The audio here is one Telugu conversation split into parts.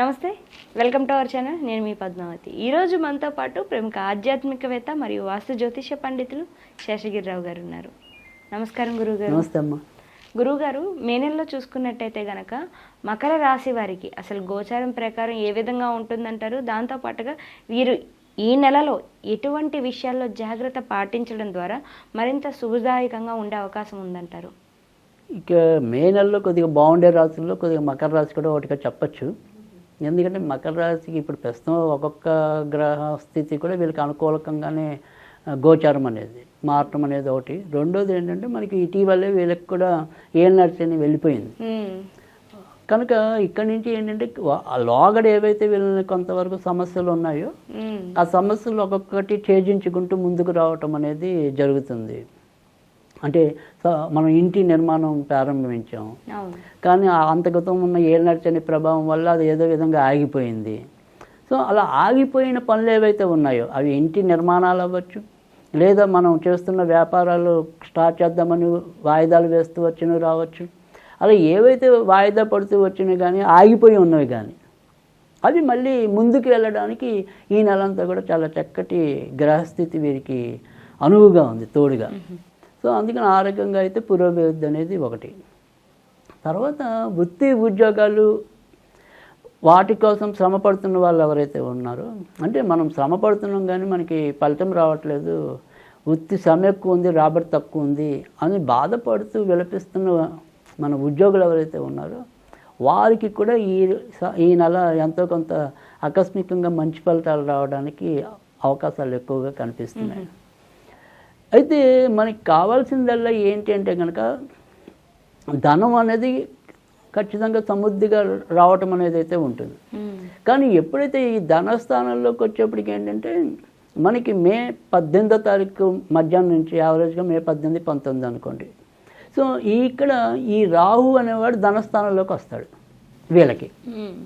నమస్తే వెల్కమ్ టు అవర్ ఛానల్. నేను మీ పద్మావతి. ఈరోజు మనతో పాటు ప్రముఖ ఆధ్యాత్మికవేత్త మరియు వాస్తు జ్యోతిష పండితులు శేషగిరిరావు గారు ఉన్నారు. నమస్కారం గురువుగారు. నమస్తే అమ్మా. గురువుగారు మే నెలలో చూసుకున్నట్టయితే గనక మకర రాశి వారికి అసలు గోచారం ప్రకారం ఏ విధంగా ఉంటుందంటారు? దాంతోపాటుగా వీరు ఈ నెలలో ఎటువంటి విషయాల్లో జాగ్రత్త పాటించడం ద్వారా మరింత శుభదాయకంగా ఉండే అవకాశం ఉందంటారు? ఇక మే నెలలో కొద్దిగా బాగుండే రాశుల్లో కొద్దిగా మకర రాశి కూడా ఒకటిగా చెప్పచ్చు. ఎందుకంటే మకర రాశికి ఇప్పుడు ప్రస్తుతం ఒక్కొక్క గ్రహ స్థితి కూడా వీళ్ళకి అనుకూలకంగానే గోచారం అనేది మారటం అనేది ఒకటి. రెండోది ఏంటంటే మనకి ఇటీవలే వీళ్ళకి కూడా ఏం నడిచని వెళ్ళిపోయింది. కనుక ఇక్కడి నుంచి ఏంటంటే లోగడ ఏవైతే వీళ్ళని కొంతవరకు సమస్యలు ఉన్నాయో ఆ సమస్యలు ఒక్కొక్కటి ఛేదించుకుంటూ ముందుకు రావటం అనేది జరుగుతుంది. అంటే స- మనం ఇంటి నిర్మాణం ప్రారంభించాం. కానీ అంతగతం ఉన్న ఏళ్ళనడిచని ప్రభావం వల్ల అది ఏదో విధంగా ఆగిపోయింది. సో అలా ఆగిపోయిన పనులు ఏవైతే ఉన్నాయో అవి ఇంటి నిర్మాణాలు అవ్వచ్చు లేదా మనం చేస్తున్న వ్యాపారాలు స్టార్ట్ చేద్దామని వాయిదాలు వేస్తూ వచ్చినవి రావచ్చు. అలా ఏవైతే వాయిదా పడుతూ వచ్చినవి కానీ ఆగిపోయి ఉన్నవి కానీ అవి మళ్ళీ ముందుకు వెళ్ళడానికి ఈ నెలంతా కూడా చాలా చక్కటి గ్రహస్థితి వీరికి అనువుగా ఉంది తోడుగా. సో అందుకని ఆరోగ్యంగా అయితే పురోభివృద్ధి అనేది ఒకటి. తర్వాత వృత్తి ఉద్యోగాలు వాటి కోసం శ్రమ పడుతున్న వాళ్ళు ఎవరైతే ఉన్నారో అంటే మనం శ్రమ పడుతున్నాం కానీ మనకి ఫలితం రావట్లేదు వృత్తి శ్రమ ఎక్కువ ఉంది రాబడి తక్కువ ఉంది అని బాధపడుతూ విలపిస్తున్న మన ఉద్యోగులు ఎవరైతే ఉన్నారో వారికి కూడా ఈ స- ఈ నెల ఎంతో కొంత ఆకస్మికంగా మంచి ఫలితాలు రావడానికి అవకాశాలు ఎక్కువగా కనిపిస్తున్నాయి. అయితే మనకి కావాల్సిందల్లా ఏంటి అంటే కనుక ధనం అనేది ఖచ్చితంగా సమృద్ధిగా రావటం అనేది అయితే ఉంటుంది. ఉమ్, కానీ ఎప్పుడైతే ఈ ధనస్థానంలోకి వచ్చేప్పటికి ఏంటంటే మనకి మే పద్దెనిమిదో తారీఖు మధ్యాహ్నం నుంచి యావరేజ్గా మే పద్దెనిమిది పంతొమ్మిది అనుకోండి. సో ఈ ఇక్కడ ఈ రాహు అనేవాడు ధనస్థానంలోకి వస్తాడు వీళ్ళకి. ఉమ్,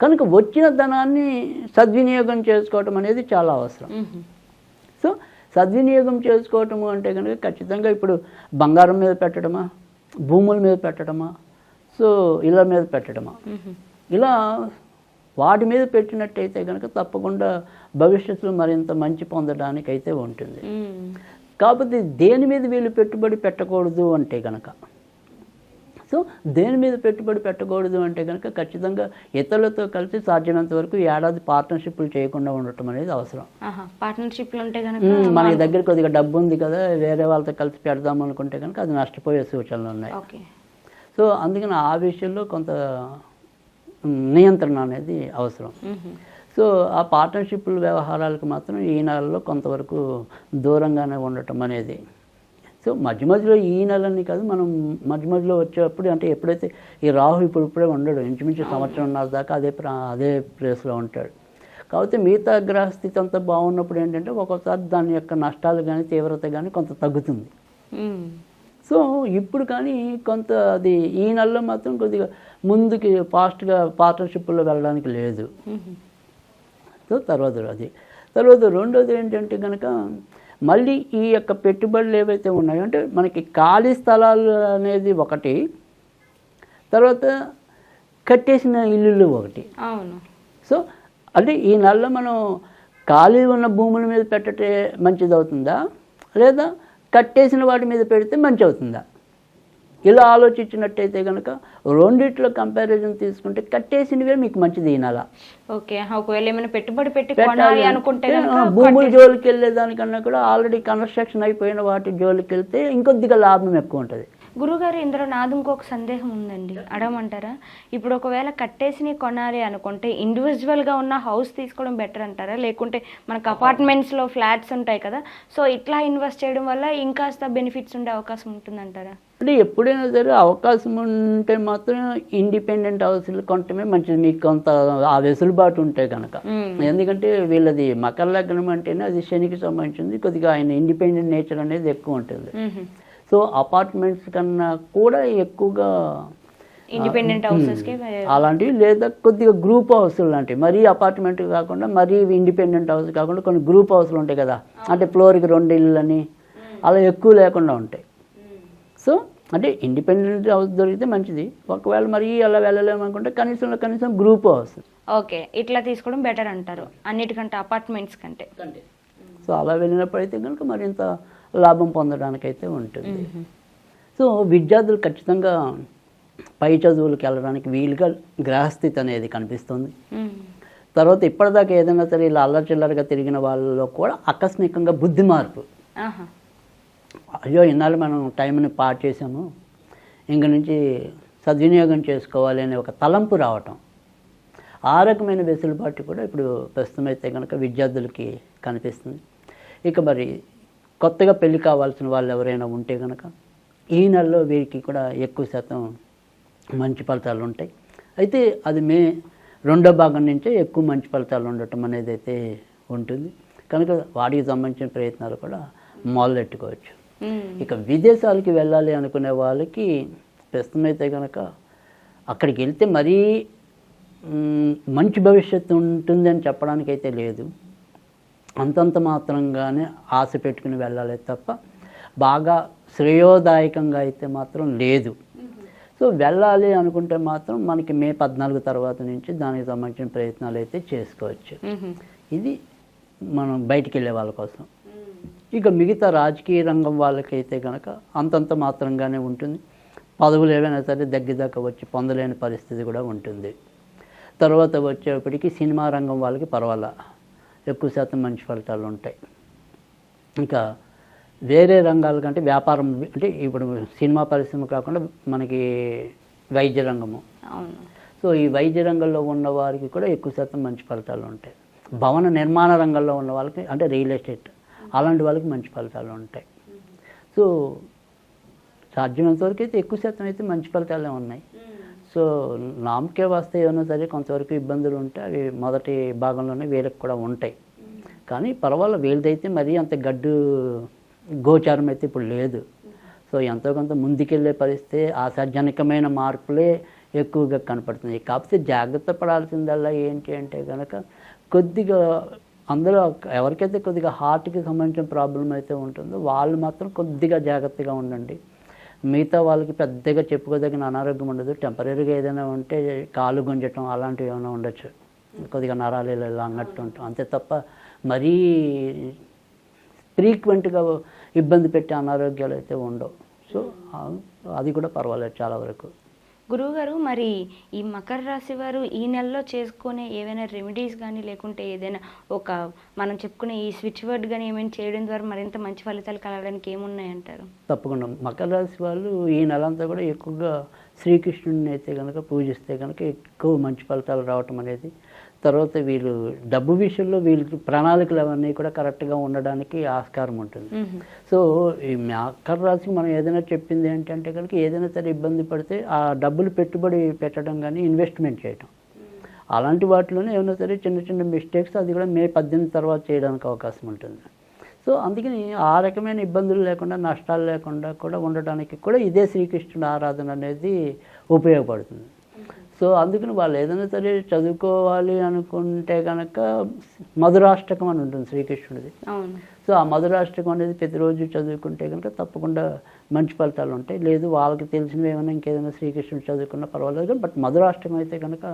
కనుక వచ్చిన ధనాన్ని సద్వినియోగం చేసుకోవటం అనేది చాలా అవసరం. సో సద్వినియోగం చేసుకోవటము అంటే కనుక ఖచ్చితంగా ఇప్పుడు బంగారం మీద పెట్టడమా? భూముల మీద పెట్టడమా? సో ఇళ్ళ మీద పెట్టడమా? ఇలా వాటి మీద పెట్టినట్టయితే కనుక తప్పకుండా భవిష్యత్తులో మరింత మంచి పొందడానికి అయితే ఉంటుంది కాకపోతే దేని మీద వీళ్ళు పెట్టుబడి పెట్టకూడదు అంటే కనుక సో దేని మీద పెట్టుబడి పెట్టకూడదు అంటే కనుక ఖచ్చితంగా ఇతరులతో కలిసి సాధ్యమైనంత వరకు ఏడాది పార్ట్నర్షిప్లు చేయకుండా ఉండటం అనేది అవసరం. పార్ట్నర్షిప్లు ఉంటే కనుక మనకి దగ్గర కొద్దిగా డబ్బు ఉంది కదా వేరే వాళ్ళతో కలిసి పెడదాం అనుకుంటే కనుక అది నష్టపోయే సూచనలు ఉన్నాయి. సో అందుకని ఆ విషయంలో కొంత నియంత్రణ అనేది అవసరం. సో ఆ పార్ట్నర్షిప్ల వ్యవహారాలకు మాత్రం ఈ నెలలో కొంతవరకు దూరంగానే ఉండటం అనేది సో మధ్య మధ్యలో ఈ నెలని కాదు మనం మధ్య మధ్యలో వచ్చేటప్పుడు అంటే ఎప్పుడైతే ఈ రాహు ఇప్పుడు ఇప్పుడే ఉండడు ఇంచుమించు సంవత్సరంన్నర దాకా అదే ప్రా అదే ప్లేస్లో ఉంటాడు. కాకపోతే మిగతా గ్రహస్థితి అంతా బాగున్నప్పుడు ఏంటంటే ఒక్కొక్కసారి దాని యొక్క నష్టాలు కానీ తీవ్రత కానీ కొంత తగ్గుతుంది. సో ఇప్పుడు కానీ కొంత అది ఈ నెలలో మాత్రం కొద్దిగా ముందుకి ఫాస్ట్గా పార్ట్నర్షిప్లో వెళ్ళడానికి లేదు. సో తర్వాత అది. తర్వాత రెండోది ఏంటంటే కనుక మళ్ళీ ఈ యొక్క పెట్టుబడులు ఏవైతే ఉన్నాయో అంటే మనకి ఖాళీ స్థలాలు అనేది ఒకటి తర్వాత కట్టేసిన ఇల్లులు ఒకటి. అవును. సో అంటే ఈ నెలలో మనం ఖాళీ ఉన్న భూముల మీద పెట్టటే మంచిది అవుతుందా లేదా కట్టేసిన వాటి మీద పెడితే మంచి అవుతుందా ఇలా ఆలోచించినట్టయితే కనుక రెండిట్లో కంపారిజన్ తీసుకుంటే కట్టేసినవే మీకు మంచిది ఈ నెల ఓకే ఒకవేళ ఏమైనా పెట్టుబడి పెట్టి అనుకుంటే భూముల జోలికి వెళ్ళేదానికన్నా కూడా ఆల్రెడీ కన్స్ట్రక్షన్ అయిపోయిన వాటి జోలికి వెళ్తే ఇంకొద్దిగా లాభం ఎక్కువ ఉంటుంది. గురుగారు ఇందులో నాది ఇంకొక సందేహం ఉందండి. అడగమంటారా? ఇప్పుడు ఒకవేళ కట్టేసి కొనాలి అనుకుంటే ఇండివిజువల్గా ఉన్న హౌస్ తీసుకోవడం బెటర్ అంటారా? లేకుంటే మనకు అపార్ట్మెంట్స్లో ఫ్లాట్స్ ఉంటాయి కదా. సో ఇట్లా ఇన్వెస్ట్ చేయడం వల్ల ఇంకాస్త బెనిఫిట్స్ ఉండే అవకాశం ఉంటుందంటారా? అంటే ఎప్పుడైనా సరే అవకాశం ఉంటే మాత్రం ఇండిపెండెంట్ హౌస్లు కొంటమే మంచిది. మీకు కొంత ఆ వెసులుబాటు ఉంటే కనుక. ఎందుకంటే వీళ్ళది మకర లగ్నం అంటేనే అది శనికి సంబంధించింది. కొద్దిగా ఆయన ఇండిపెండెంట్ నేచర్ అనేది ఎక్కువ ఉంటుంది. సో అపార్ట్మెంట్స్ కన్నా కూడా ఎక్కువగా ఇండిపెండెంట్ హౌసెస్కి అలాంటివి లేదా కొద్దిగా గ్రూప్ హౌస్లు లాంటివి. మరీ అపార్ట్మెంట్ కాకుండా మరీ ఇండిపెండెంట్ హౌస్ కాకుండా కొన్ని గ్రూప్ హౌస్లు ఉంటాయి కదా. అంటే ఫ్లోర్కి రెండు ఇళ్ళు అని అలా ఎక్కువ లేకుండా ఉంటాయి. సో అంటే ఇండిపెండెంట్ హౌస్ దొరికితే మంచిది. ఒకవేళ మరీ అలా వెళ్ళలేము అనుకుంటే కనీసంలో కనీసం గ్రూప్ హౌస్ ఓకే ఇట్లా తీసుకోవడం బెటర్ అంటారు. అన్నిటికంటే అపార్ట్మెంట్స్ కంటే. సో అలా వెళ్ళినప్పుడు అయితే కనుక మరింత లాభం పొందడానికైతే ఉంటుంది. సో విద్యార్థులు ఖచ్చితంగా పై చదువులకు వెళ్ళడానికి వీలుగా గ్రహస్థితి అనేది కనిపిస్తుంది. తర్వాత ఇప్పటిదాకా ఏదైనా సరే ఇలా అల్లరి చిల్లరగా తిరిగిన వాళ్ళలో కూడా ఆకస్మికంగా బుద్ధి మార్పు. అయ్యో ఇన్నాళ్ళు మనం టైంని పాడు చేసాము ఇంక నుంచి సద్వినియోగం చేసుకోవాలి అనే ఒక తలంపు రావటం. ఆ రకమైన వెసులుబాటు కూడా ఇప్పుడు ప్రస్తుతం అయితే కనుక విద్యార్థులకి కనిపిస్తుంది. ఇక మరి కొత్తగా పెళ్ళి కావాల్సిన వాళ్ళు ఎవరైనా ఉంటే కనుక ఈ నెలలో వీరికి కూడా ఎక్కువ శాతం మంచి ఫలితాలు ఉంటాయి. అయితే అది మే రెండో భాగం నుంచే ఎక్కువ మంచి ఫలితాలు ఉండటం అనేది అయితే ఉంటుంది. కనుక వాటికి సంబంధించిన ప్రయత్నాలు కూడా మొదలెట్టుకోవచ్చు. ఇక విదేశాలకి వెళ్ళాలి అనుకునే వాళ్ళకి ప్రస్తుతం అయితే కనుక అక్కడికి వెళ్తే మరీ మంచి భవిష్యత్తు ఉంటుందని చెప్పడానికి అయితే లేదు. అంతంత మాత్రంగానే ఆశ పెట్టుకుని వెళ్ళాలి తప్ప బాగా శ్రేయోదాయకంగా అయితే మాత్రం లేదు. సో వెళ్ళాలి అనుకుంటే మాత్రం మనకి మే పద్నాలుగు తర్వాత నుంచి దానికి సంబంధించిన ప్రయత్నాలు అయితే చేసుకోవచ్చు. ఇది మనం బయటికి వెళ్ళే వాళ్ళ కోసం. ఇక మిగతా రాజకీయ రంగం వాళ్ళకైతే కనుక అంతంత మాత్రంగానే ఉంటుంది. పదవులు ఏవైనా సరే దగ్గర దాకా వచ్చి పొందలేని పరిస్థితి కూడా ఉంటుంది. తర్వాత వచ్చేప్పటికి సినిమా రంగం వాళ్ళకి పర్వాలా. ఎక్కువ శాతం మంచి ఫలితాలు ఉంటాయి. ఇంకా వేరే రంగాల కంటే వ్యాపారం అంటే ఇప్పుడు సినిమా పరిశ్రమ కాకుండా మనకి వైద్య రంగము. సో ఈ వైద్య రంగంలో ఉన్న వారికి కూడా ఎక్కువ శాతం మంచి ఫలితాలు ఉంటాయి. భవన నిర్మాణ రంగంలో ఉన్న వాళ్ళకి అంటే రియల్ ఎస్టేట్ అలాంటి వాళ్ళకి మంచి ఫలితాలు ఉంటాయి. సో సాధ్యమైనంత వరకు అయితే ఎక్కువ శాతం అయితే మంచి ఫలితాలే ఉన్నాయి. సో నామకే వస్తే ఏమైనా సరే కొంతవరకు ఇబ్బందులు ఉంటాయి అవి మొదటి భాగంలోనే వీళ్ళకి కూడా ఉంటాయి. కానీ పర్వాలేదు వీళ్ళదైతే మరీ అంత గడ్డు గోచారం అయితే ఇప్పుడు లేదు. సో ఎంతో కొంత ముందుకెళ్ళే పరిస్థితి ఆశాజనకమైన మార్పులే ఎక్కువగా కనపడుతుంది కాకపోతే జాగ్రత్త పడాల్సిందల్లా ఏంటి అంటే కనుక కొద్దిగా అందులో ఎవరికైతే కొద్దిగా హార్ట్కి సంబంధించిన ప్రాబ్లం అయితే ఉంటుందో వాళ్ళు మాత్రం కొద్దిగా జాగ్రత్తగా ఉండండి. మిగతా వాళ్ళకి పెద్దగా చెప్పుకోదగిన అనారోగ్యం ఉండదు. టెంపరీగా ఏదైనా ఉంటే కాలు గుంజటం అలాంటివి ఏమైనా ఉండొచ్చు. కొద్దిగా నరాలు ఇలా అన్నట్టు ఉంటాం. అంతే తప్ప మరీ ఫ్రీక్వెంట్గా ఇబ్బంది పెట్టే అనారోగ్యాలు అయితే ఉండవు. సో అది కూడా పర్వాలేదు చాలా వరకు. గురువుగారు మరి ఈ మకర రాశి వారు ఈ నెలలో చేసుకునే ఏవైనా రెమెడీస్ కానీ లేకుంటే ఏదైనా ఒక మనం చెప్పుకునే ఈ స్విచ్ వర్డ్ కానీ ఏమైనా చేయడం ద్వారా మరింత మంచి ఫలితాలు కలగడానికి ఏమున్నాయంటారు? తప్పకుండా. మకర రాశి వాళ్ళు ఈ నెలంతా కూడా ఎక్కువగా శ్రీకృష్ణుడిని అయితే కనుక పూజిస్తే కనుక ఎక్కువ మంచి ఫలితాలు రావటం అనేది తర్వాత వీళ్ళు డబ్బు విషయంలో వీళ్ళకి ప్రణాళికలు అవన్నీ కూడా కరెక్ట్గా ఉండడానికి ఆస్కారం ఉంటుంది. సో ఈ మకర రాశికి మనం ఏదైనా చెప్పింది ఏంటంటే కనుక ఏదైనా సరే ఇబ్బంది పడితే ఆ డబ్బులు పెట్టుబడి పెట్టడం కానీ ఇన్వెస్ట్మెంట్ చేయటం. అలాంటి వాటిలోనే ఏమైనా సరే చిన్న చిన్న మిస్టేక్స్ అది కూడా మే పద్దెనిమిది తర్వాత చేయడానికి అవకాశం ఉంటుంది. సో అందుకని ఆ రకమైన ఇబ్బందులు లేకుండా నష్టాలు లేకుండా కూడా ఉండటానికి కూడా ఇదే శ్రీకృష్ణుడు ఆరాధన అనేది ఉపయోగపడుతుంది. సో అందుకని వాళ్ళు ఏదైనా సరే చదువుకోవాలి అనుకుంటే కనుక మధురాష్టకం అని ఉంటుంది శ్రీకృష్ణుడిది. సో ఆ మధురాష్టకం అనేది ప్రతిరోజు చదువుకుంటే కనుక తప్పకుండా మంచి ఫలితాలు ఉంటాయి. లేదు వాళ్ళకి తెలిసినవి ఏమైనా ఇంకేదైనా శ్రీకృష్ణుడు చదువుకున్నా పర్వాలేదు బట్ మధురాష్టకం అయితే కనుక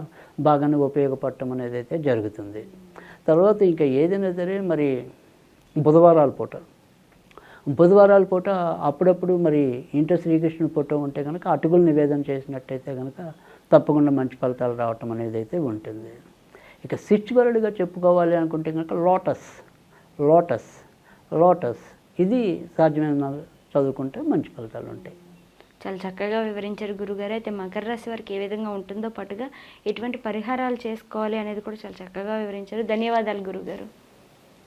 బాగానే ఉపయోగపడటం అనేది అయితే జరుగుతుంది. తర్వాత ఇంకా ఏదైనా సరే మరి బుధవారాల పూట. బుధవారాల పూట అప్పుడప్పుడు మరి ఇంట్లో శ్రీకృష్ణుడి ఫోటో ఉంటే కనుక అటుకులు నివేదన చేసినట్టయితే కనుక తప్పకుండా మంచి ఫలితాలు రావటం అనేది అయితే ఉంటుంది. ఇక సిచ్యువల్డ్గా చెప్పుకోవాలి అనుకుంటే కనుక లోటస్ లోటస్ లోటస్. ఇది సాధ్యమైన చదువుకుంటే మంచి ఫలితాలు ఉంటాయి. చాలా చక్కగా వివరించారు గురుగారు. అయితే మకర రాశి వారికి ఏ విధంగా ఉంటుందో పాటుగా ఎటువంటి పరిహారాలు చేసుకోవాలి అనేది కూడా చాలా చక్కగా వివరించారు. ధన్యవాదాలు గురుగారు.